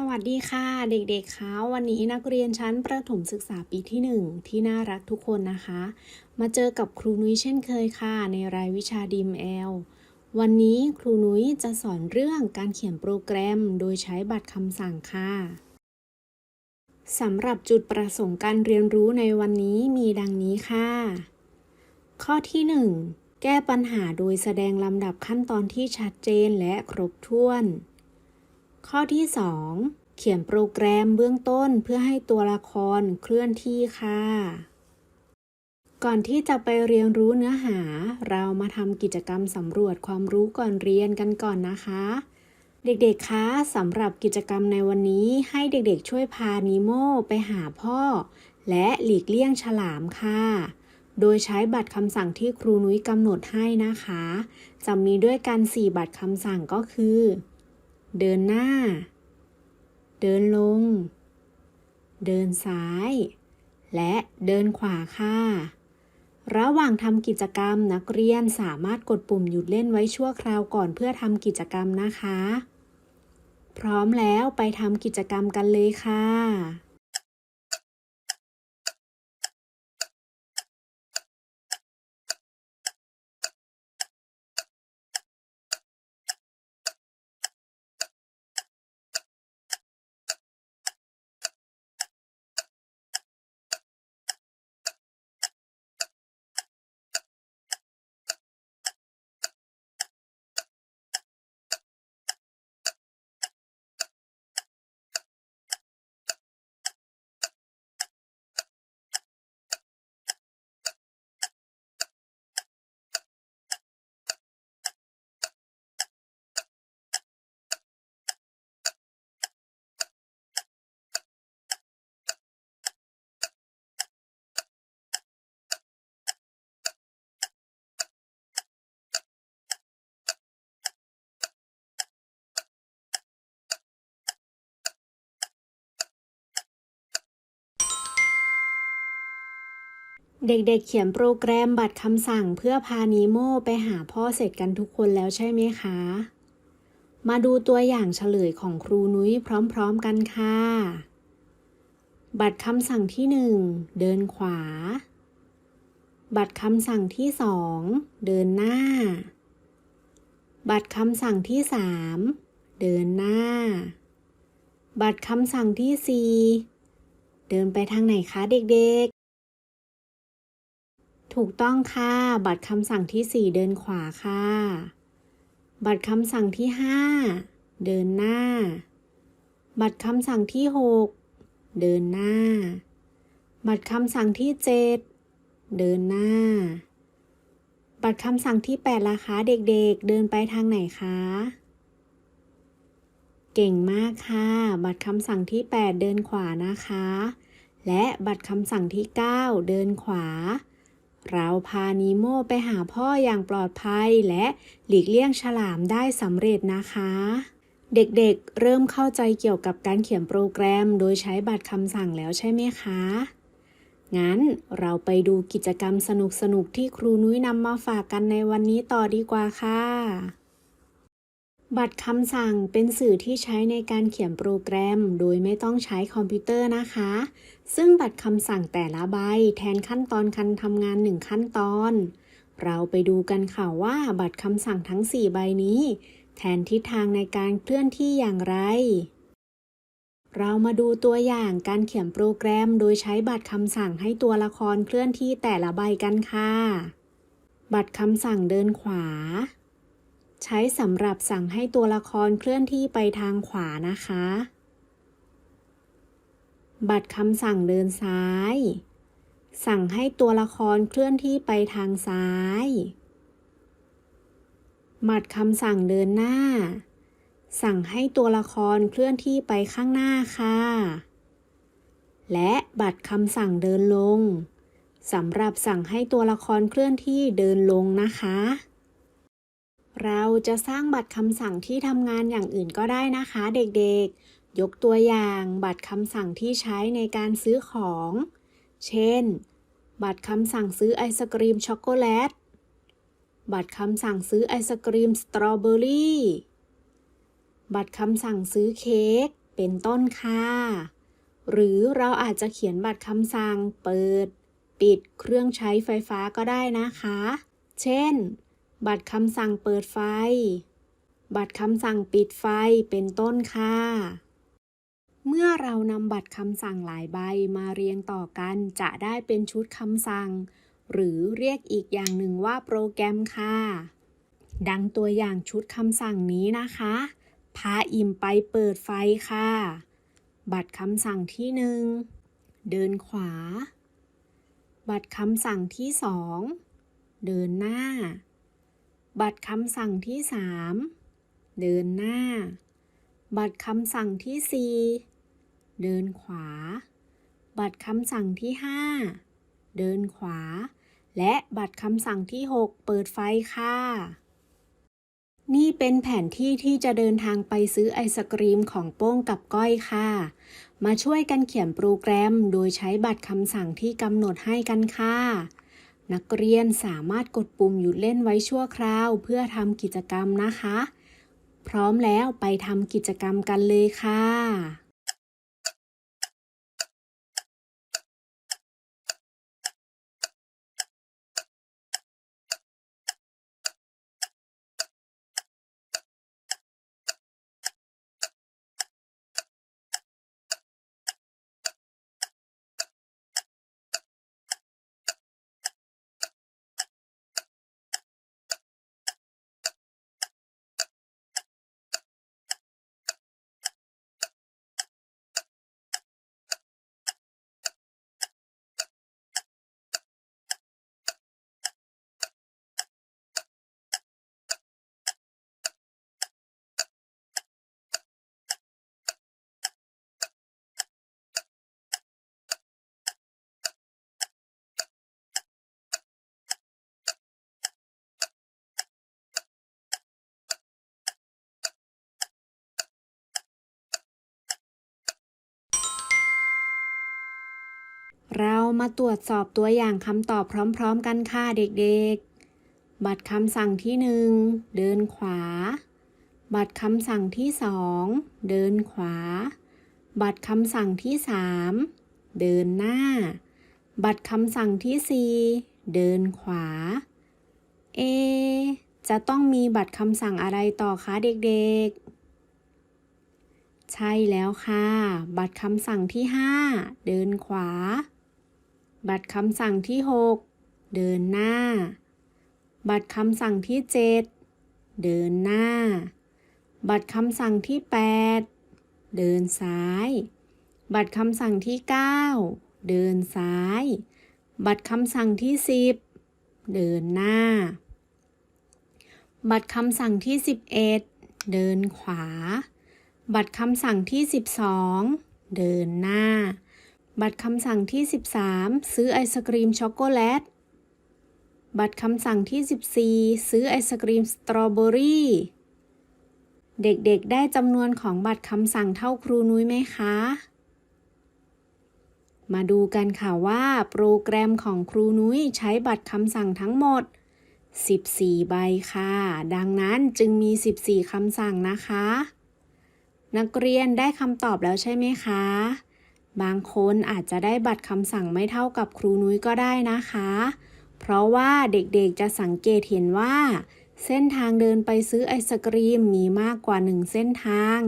สวัสดีค่ะ เด็กๆคะวันนี้นักเรียนชั้นประถมศึกษาปีที่หนึ่งที่น่ารักทุกคนนะคะ มาเจอกับครูนุ้ยเช่นเคยค่ะ ในรายวิชาดีมแอลวันนี้ครูนุ้ยจะสอนเรื่องการเขียนโปรแกรมโดยใช้บัตรคำสั่งค่ะสำหรับจุดประสงค์การเรียนรู้ในวันนี้มีดังนี้ค่ะ ข้อที่ 1 แก้ปัญหาโดยแสดงลำดับขั้นตอนที่ชัดเจนและครบถ้วน ข้อที่ 2 เขียนโปรแกรมเบื้องต้นเพื่อให้ตัวละครเคลื่อนที่ค่ะ ก่อนที่จะไปเรียนรู้เนื้อหา เรามาทำกิจกรรมสำรวจความรู้ก่อนเรียนกันก่อนนะคะ เด็กๆ คะสำหรับกิจกรรมในวันนี้ให้เด็กๆ ช่วยพานิโมไปหาพ่อ และหลีกเลี่ยงฉลามค่ะโดยใช้บัตรคำสั่งที่ครูนุ้ยกำหนดให้นะคะ จะมีด้วยกัน 4 บัตรคำสั่งก็คือ เดินหน้า เดินลง เดินซ้าย และเดินขวาค่ะ ระหว่างทำกิจกรรมนักเรียนสามารถกดปุ่มหยุดเล่นไว้ชั่วคราวก่อนเพื่อทำกิจกรรมนะคะ พร้อมแล้วไปทำกิจกรรมกันเลยค่ะ เด็กๆ เขียนโปรแกรมบัตรคำสั่งเพื่อพานิโมไปหาพ่อเสร็จกันทุกคนแล้วใช่ไหมคะ มาดูตัวอย่างเฉลยของครูนุ้ยพร้อมๆกันค่ะ บัตรคำสั่งที่ 1 เดินขวา บัตรคำสั่งที่ 2 เดินหน้า บัตรคำสั่งที่ 3 เดินหน้า บัตรคำสั่งที่ 4 เดินไปทางไหนคะเด็ก ถูกต้องค่ะ บัตรคำสั่งที่ 4 เดินขวาค่ะ บัตรคำสั่งที่ 5 เดินหน้า บัตรคำสั่งที่ 6 เดินหน้า บัตรคำสั่งที่ 7 เดินหน้า บัตรคำสั่งที่ 8ล่ะคะเด็กๆเดินไปทางไหนคะ เก่งมากค่ะ บัตรคำสั่งที่ 8 เดินขวานะคะ และบัตรคำสั่งที่ 9 เดินขวา เราพานิโมไปหาพ่ออย่างปลอดภัยและหลีกเลี่ยงฉลามได้สำเร็จนะคะ เด็กๆ เริ่มเข้าใจเกี่ยวกับการเขียนโปรแกรมโดยใช้บัตรคำสั่งแล้วใช่ไหมคะ งั้นเราไปดูกิจกรรมสนุกๆ ที่ครูนุ้ยนำมาฝากกันในวันนี้ต่อดีกว่าค่ะ บัตรคำสั่งเป็นสื่อที่ใช้ในการเขียนโปรแกรม โดยไม่ต้องใช้คอมพิวเตอร์นะคะ ซึ่งบัตรคำสั่งแต่ละใบแทนขั้นตอนการทำงานหนึ่งขั้นตอน เราไปดูกันค่ะว่าบัตรคำสั่งทั้ง 4 ใบนี้ แทนทิศทางในการเคลื่อนที่อย่างไร เรามาดูตัวอย่างการเขียนโปรแกรม โดยใช้บัตรคำสั่งให้ตัวละครเคลื่อนที่แต่ละใบกันค่ะ บัตรคำสั่งเดินขวา ใช้สำหรับสั่งให้ตัวละครเคลื่อนที่ไปทางขวานะคะ บัตรคำสั่งเดินซ้าย สั่งให้ตัวละครเคลื่อนที่ไปทางซ้าย บัตรคำสั่งเดินหน้า สั่งให้ตัวละครเคลื่อนที่ไปข้างหน้าค่ะ และบัตรคำสั่งเดินลง สำหรับสั่งให้ตัวละครเคลื่อนที่เดินลงนะคะ เราจะสร้างบัตรคำสั่งที่ทำงานอย่างอื่นก็ได้นะคะเด็กๆ ยกตัวอย่างบัตรคำสั่งที่ใช้ในการซื้อของ เช่น บัตรคำสั่งซื้อไอศกรีมช็อกโกแลต บัตรคำสั่งซื้อไอศกรีมสตรอเบอรี่ บัตรคำสั่งซื้อเค้ก เป็นต้นค่ะ หรือเราอาจจะเขียนบัตรคำสั่งเปิด ปิดเครื่องใช้ไฟฟ้าก็ได้นะคะ เช่น บัตรคำสั่งเปิดไฟ บัตรคำสั่งปิดไฟ เป็นต้นค่ะ เมื่อเรานำบัตรคำสั่งหลายใบมาเรียงต่อกันจะได้เป็นชุดคำสั่ง หรือเรียกอีกอย่างหนึ่งว่าโปรแกรมค่ะ ดังตัวอย่างชุดคำสั่งนี้นะคะ พาอิ่มไปเปิดไฟค่ะ บัตรคำสั่งที่หนึ่งเดินขวา บัตรคำสั่งที่สองเดินหน้า บัตรคำสั่งที่สามเดินหน้า บัตรคำสั่งที่สี่เดินขวา บัตรคำสั่งที่ห้าเดินขวา และบัตรคำสั่งที่หกเปิดไฟค่ะ นี่เป็นแผนที่ที่จะเดินทางไปซื้อไอศกรีมของโป้งกับก้อยค่ะ มาช่วยกันเขียนโปรแกรมโดยใช้บัตรคำสั่งที่กำหนดให้กันค่ะ นักเรียนสามารถกดปุ่มหยุดเล่นไว้ชั่วคราว เพื่อทำกิจกรรมนะคะ พร้อมแล้วไปทำกิจกรรมกันเลยค่ะ เรามาตรวจสอบตัวอย่างคำตอบพร้อมๆกันค่ะเด็กๆ บัตรคำสั่งที่หนึ่งเดินขวา บัตรคำสั่งที่สองเดินขวา บัตรคำสั่งที่สามเดินหน้า บัตรคำสั่งที่สี่เดินขวา เอ จะต้องมีบัตรคำสั่งอะไรต่อคะเด็กๆใช่แล้วค่ะ บัตรคำสั่งที่ 5 เดินขวา บัตรคำสั่งที่ 6 เดินหน้า บัตรคำสั่งที่ 7 เดินหน้า บัตรคำสั่งที่ 8 เดินซ้าย บัตรคำสั่งที่ 9 เดินซ้าย บัตรคำสั่งที่ 10 เดินหน้า บัตรคำสั่งที่ 11 เดินขวา บัตรคำสั่งที่ 12 เดินหน้า บัตรคำสั่งที่ 13 ซื้อไอศกรีมช็อกโกแลต บัตรคำสั่งที่ 14 ซื้อไอศกรีมสตรอเบอรี่ เด็กๆ ได้จำนวนของบัตรคำสั่งเท่าครูนุ้ยไหมคะ มาดูกันค่ะว่า โปรแกรมของครูนุ้ยใช้บัตรคำสั่งทั้งหมด 14 ใบค่ะ ดังนั้นจึงมี 14คำสั่งนะคะ นักเรียนได้คำตอบแล้วใช่ไหมคะ บางคนอาจจะได้บัตรคำสั่งไม่เท่ากับครูนุ้ยก็ได้นะคะ เพราะว่าเด็กๆจะสังเกตเห็นว่า เส้นทางเดินไปซื้อไอศกรีมมีมากกว่าหนึ่งเส้นทาง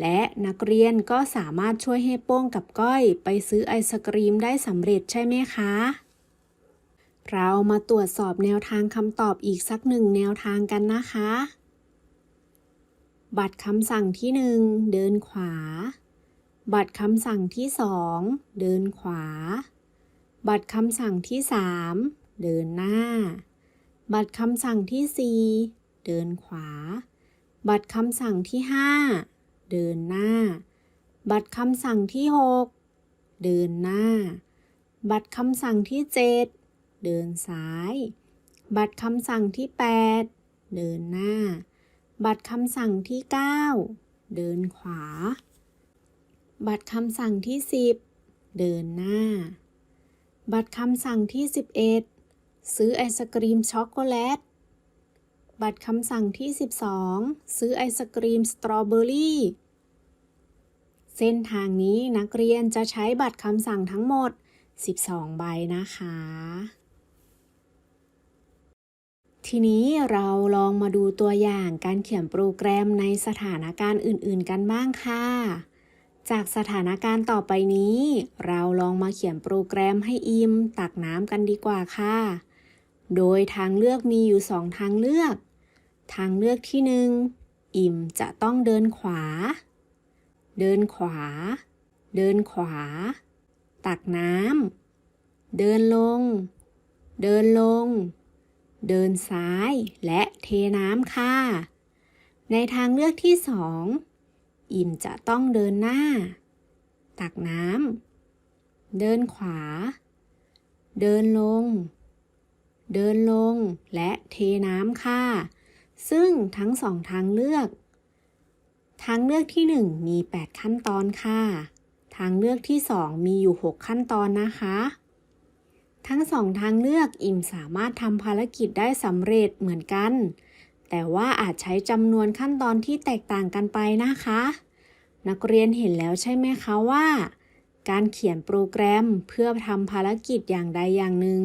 และนักเรียนก็สามารถช่วยให้โป้งกับก้อยไปซื้อไอศกรีมได้สำเร็จใช่ไหมคะ เรามาตรวจสอบแนวทางคำตอบอีกสักหนึ่งแนวทางกันนะคะ บัตรคำสั่งที่หนึ่งเดินขวา บัตรคำสั่งที่สองเดินขวา บัตรคำสั่งที่สามเดินหน้า บัตรคำสั่งที่สี่เดินขวา บัตรคำสั่งที่ห้าเดินหน้า บัตรคำสั่งที่หกเดินหน้า บัตรคำสั่งที่เจ็ดเดินซ้าย บัตรคำสั่งที่แปดเดินหน้า บัตรคำสั่งที่ 9 เดินขวา บัตรคำสั่งที่ 10 เดินหน้า บัตรคำสั่งที่ 11 ซื้อไอศกรีมช็อกโกแลต บัตรคำสั่งที่ 12 ซื้อไอศกรีมสตรอเบอรี่ เส้นทางนี้นักเรียนจะใช้บัตรคำสั่งทั้งหมด 12 ใบนะคะ ทีนี้เราลองมาดูตัวอย่างการเขียนโปรแกรมในสถานการณ์อื่น ๆ กันบ้างค่ะ จากสถานการณ์ต่อไปนี้ เราลองมาเขียนโปรแกรมให้อิมตักน้ำกันดีกว่าค่ะ โดยทางเลือกมีอยู่สองทางเลือก ทางเลือกที่หนึ่งอิมจะต้องเดินขวา เดินขวา เดินขวา ตักน้ำ เดินลง เดินลง เดินซ้ายและเทน้ำค่ะ ในทางเลือกที่สอง อิมจะต้องเดินหน้า ตักน้ำ เดินขวา เดินลง เดินลงและเทน้ำค่ะ ซึ่งทั้งสองทางเลือก ทางเลือกที่ 1 มี 8 ขั้นตอนค่ะ ทางเลือกที่ 2 มีอยู่ 6 ขั้นตอนนะคะ ทั้งสองทางเลือกอิ่มสามารถทำภารกิจได้สำเร็จเหมือนกัน แต่ว่าอาจใช้จำนวนขั้นตอนที่แตกต่างกันไปนะคะ นักเรียนเห็นแล้วใช่ไหมคะว่า การเขียนโปรแกรมเพื่อทำภารกิจอย่างใดอย่างหนึ่ง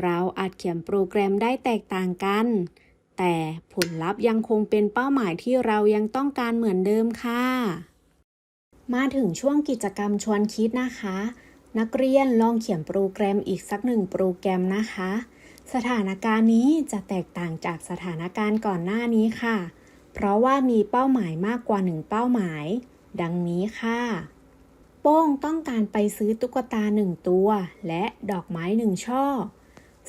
เราอาจเขียนโปรแกรมได้แตกต่างกัน แต่ผลลัพธ์ยังคงเป็นเป้าหมายที่เรายังต้องการเหมือนเดิมค่ะ มาถึงช่วงกิจกรรมชวนคิดนะคะ นักเรียนลองเขียนโปรแกรมอีกสักหนึ่งโปรแกรมนะคะ สถานการณ์นี้จะแตกต่างจากสถานการณ์ก่อนหน้านี้ค่ะ เพราะว่ามีเป้าหมายมากกว่าหนึ่งเป้าหมาย ดังนี้ค่ะ โป้งต้องการไปซื้อตุ๊กตาหนึ่งตัว และดอกไม้หนึ่งช่อ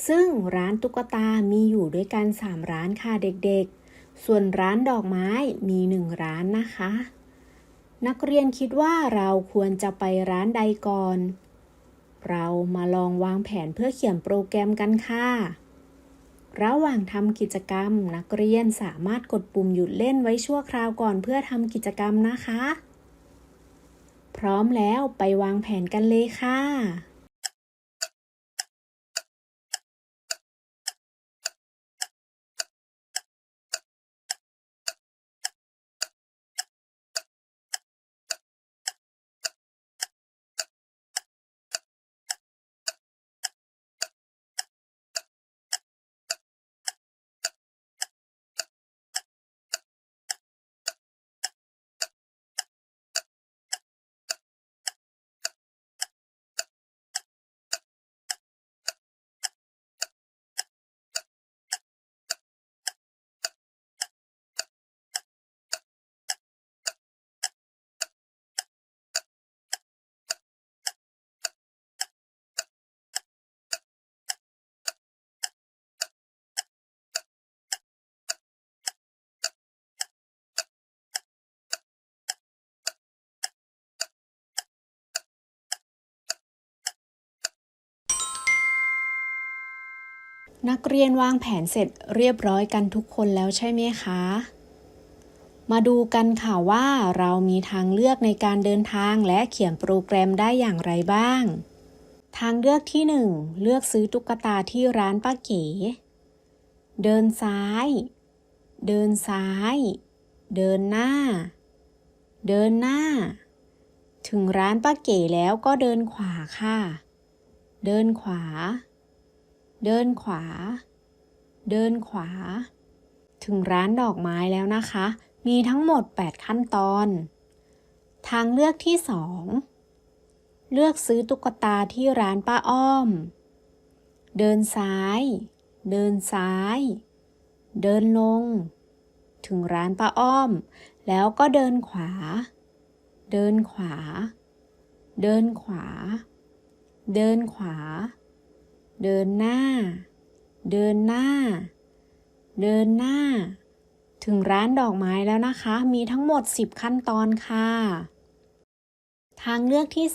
ซึ่งร้านตุ๊กตามีอยู่ด้วยกัน 3 ร้านค่ะเด็กๆ ส่วนร้านดอกไม้มีหนึ่งร้านนะคะ นักเรียนคิดว่าเราควรจะไปร้านใดก่อน เรามาลองวางแผนเพื่อเขียนโปรแกรมกันค่ะ ระหว่างทำกิจกรรม นักเรียนสามารถกดปุ่มหยุดเล่นไว้ชั่วคราวก่อนเพื่อทำกิจกรรมนะคะ พร้อมแล้วไปวางแผนกันเลยค่ะ นักเรียนวางแผนเสร็จเรียบร้อยกันทุกคนแล้วใช่ไหมคะ มาดูกันค่ะว่าเรามีทางเลือกในการเดินทางและเขียนโปรแกรมได้อย่างไรบ้าง ทางเลือกที่ 1 เลือกซื้อตุ๊กตาที่ร้านป้าเก๋ เดินซ้าย เดินซ้าย เดินหน้า เดินหน้า ถึงร้านป้าเก๋แล้วก็เดินขวาค่ะ เดินขวา เดินขวา เดินขวา ถึงร้านดอกไม้แล้วนะคะ มีทั้งหมด 8 ขั้นตอน ทางเลือกที่ 2 เลือกซื้อตุ๊กตาที่ร้านป้าอ้อม เดินซ้าย เดินซ้าย เดินลง ถึงร้านป้าอ้อม แล้วก็เดินขวา เดินขวา เดินขวา เดินขวา เดินหน้า เดินหน้า เดินหน้า ถึงร้านดอกไม้แล้วนะคะ มีทั้งหมด 10 ขั้นตอนค่ะ ทางเลือกที่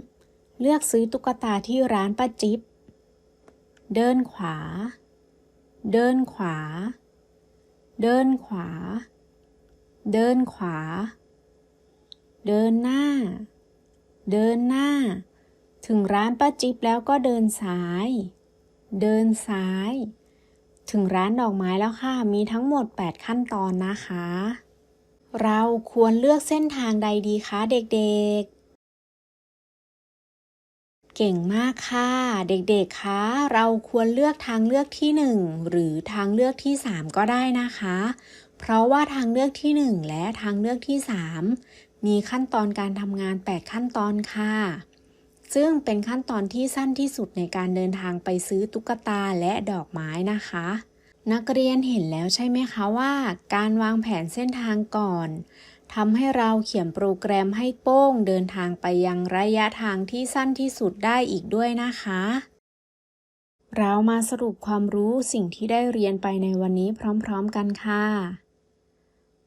3 เลือกซื้อตุ๊กตาที่ร้านป้าจิ๊บ เดินขวา เดินขวา เดินขวา เดินขวา เดินหน้า เดินหน้า ถึงร้านป้าจิ๊บแล้วก็เดินซ้าย เดินซ้าย ถึงร้านดอกไม้แล้วค่ะ มีทั้งหมด 8 ขั้นตอนนะคะ เราควรเลือกเส้นทางใดดีคะเด็กๆ เก่งมากค่ะ เด็กๆ คะ เราควรเลือกทางเลือกที่ 1 หรือทางเลือกที่ 3 ก็ได้นะคะ เพราะว่าทางเลือกที่ 1 และทางเลือกที่ 3 มีขั้นตอนการทำงาน 8 ขั้นตอนค่ะ ซึ่งเป็นขั้นตอนที่สั้นที่สุดในการเดินทางไปซื้อตุ๊กตาและดอกไม้นะคะ นักเรียนเห็นแล้วใช่ไหมคะว่า การวางแผนเส้นทางก่อนทำให้เราเขียนโปรแกรมให้โป้งเดินทางไปยังระยะทางที่สั้นที่สุดได้อีกด้วยนะคะ เรามาสรุปความรู้สิ่งที่ได้เรียนไปในวันนี้พร้อมๆกันค่ะ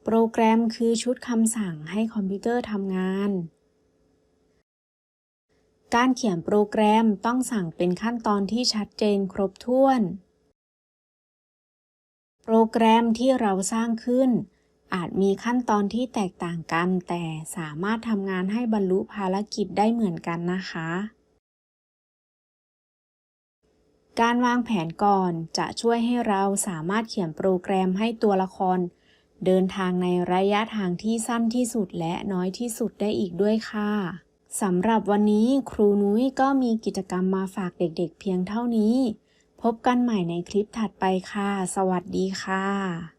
โปรแกรมคือชุดคำสั่งให้คอมพิวเตอร์ทำงาน การเขียนโปรแกรมต้องสั่งเป็นขั้นตอนที่ชัดเจนครบถ้วน โปรแกรมที่เราสร้างขึ้น อาจมีขั้นตอนที่แตกต่างกัน แต่สามารถทำงานให้บรรลุภารกิจได้เหมือนกันนะคะ การวางแผนก่อนจะช่วยให้เราสามารถเขียนโปรแกรมให้ตัวละคร เดินทางในระยะทางที่สั้นที่สุดและน้อยที่สุดได้อีกด้วยค่ะ สำหรับวันนี้ครูนุ้ยก็มีกิจกรรมมาฝากเด็กๆเพียงเท่านี้ พบกันใหม่ในคลิปถัดไปค่ะ สวัสดีค่ะ